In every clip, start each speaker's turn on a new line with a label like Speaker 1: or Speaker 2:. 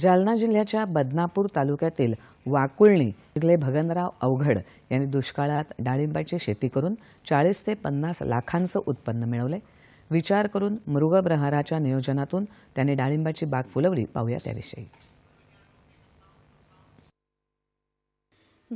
Speaker 1: जालना जिल्ह्याच्या बदनापूर तालुक्यातील वाकुळणी इथले भगनराव अवघड यांनी दुष्काळात डाळिंबाची शेती करून चाळीस ते पन्नास लाखांचं उत्पन्न मिळवले. विचार करून मृगप्रहाराच्या नियोजनातून त्यांनी डाळिंबाची बाग फुलवली. पाहूया त्याविषयी.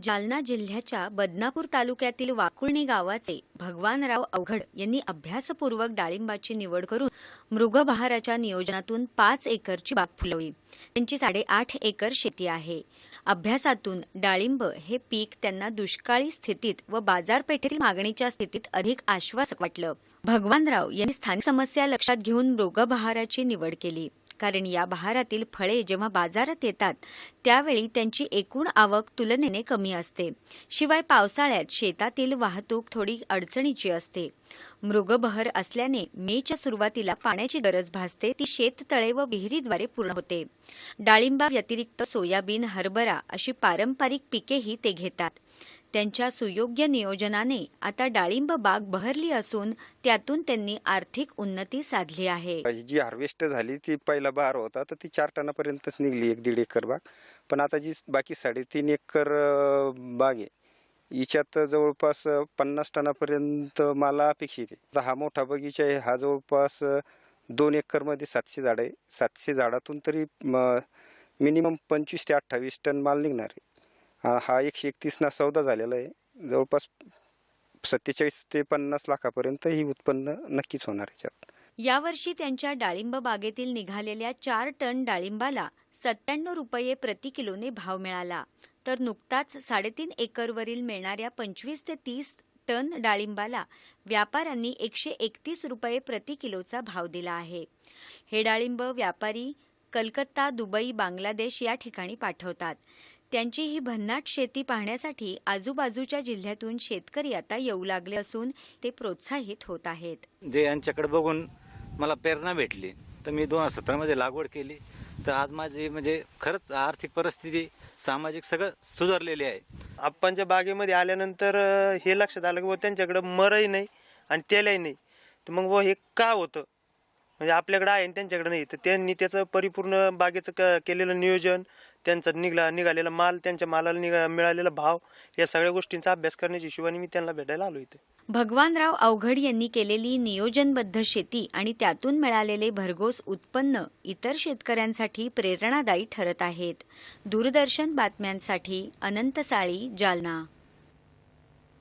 Speaker 2: जालना जिल्ह्याच्या बदनापूर तालुक्यातील वाकुळणी गावाचे भगवानराव अवघड यांनी अभ्यासपूर्वक डाळिंबाची निवड करून मृगबहाराच्या नियोजनातून पाच एकरची बाग फुलवली. त्यांची साडेआठ एकर शेती आहे. अभ्यासातून डाळिंब हे पीक त्यांना दुष्काळी स्थितीत व बाजारपेठेतील मागणीच्या स्थितीत अधिक आश्वासक वाटलं. भगवानराव यांनी स्थानिक समस्या लक्षात घेऊन मृगबहाराची निवड केली. कारण या बहारातील फळे जेव्हा बाजारात येतात त्यावेळी त्यांची एकूण आवक तुलनेने कमी असते. शिवाय पावसाळ्यात शेतातील वाहतूक थोडी अडचणीची असते. मृगबहर असल्याने मेच्या सुरुवातीला पाण्याची गरज भासते ती शेततळे व विहिरीद्वारे पूर्ण होते. डाळिंबा व्यतिरिक्त सोयाबीन हरभरा अशी पारंपरिक पिकेही ते घेतात. त्यांच्या सुयोग्य नियोजनाने आता डाळिंब बाग बहरली असून त्यातून त्यांनी आर्थिक उन्नती साधली आहे.
Speaker 3: जी हार्वेस्ट झाली ती पहिला बहार होता तर ती चार टनापर्यंतच निघली एक दीड एकर बाग. पण आता जी बाकी साडेतीन एकर बाग आहे हिच्यात जवळपास पन्नास टनापर्यंत मला अपेक्षित आहे. हा मोठा बगीचा आहे हा जवळपास दोन एकरमध्ये सातशे झाडं आहे. सातशे झाडातून तरी मिनिमम पंचवीस ते अठ्ठावीस टन माल निघणार आहे. हा एकशे एकतीसना सौदा झालेला आहे. जवळपास सत्तेचाळीस ते पन्नास लाखापर्यंत ही उत्पन्न नक्कीच होणार याच्यात.
Speaker 2: यावर्षी त्यांच्या डाळिंब बागेतील निघालेल्या चार टन डाळिंबाला सत्त्याण्णव रुपये प्रति किलोने भाव मिळाला. तर नुकताच साडेतीन एकरवरील मिळणाऱ्या पंचवीस ते तीस टन डाळिंबाला व्यापाऱ्यांनी एकशे एकतीस रुपये प्रति किलोचा भाव दिला आहे. हे डाळिंब व्यापारी कलकत्ता दुबई बांगलादेश या ठिकाणी पाठवतात. त्यांची ही भन्नाट शेती पाहण्यासाठी आजूबाजूच्या जिल्ह्यातून शेतकरी आता येऊ लागले असून ते प्रोत्साहित होत आहेत.
Speaker 4: जे यांच्याकडे बघून मला प्रेरणा भेटली तर मी दोन हजार सतरामध्ये लागवड केली. तर आज माझी म्हणजे खरंच आर्थिक परिस्थिती सामाजिक सगळं सुधारलेली आहे.
Speaker 5: आप्पांच्या बागेमध्ये आल्यानंतर अं, हे लक्षात आलं की बुवा त्यांच्याकडं मरही नाही आणि तेलही नाही. तर मग बुवा हे का होतं? म्हणजे आपल्याकडे आहे आणि त्यांच्याकडे नाही. तर त्यांनी त्याचं परिपूर्ण बागेचं क केलेलं नियोजन त्यांचा निघला निघालेला माल त्यांच्या मालाला निघा मिळालेला भाव या सगळ्या गोष्टींचा अभ्यास करण्याच्या हिशोबाने मी त्यांना भेटायला आलो इथे.
Speaker 2: भगवानराव अवघड यांनी केलेली नियोजनबद्ध शेती आणि त्यातून मिळालेले भरघोस उत्पन्न इतर शेतकऱ्यांसाठी प्रेरणादायी ठरत आहेत. दूरदर्शन बातम्यांसाठी अनंत साळी जालना.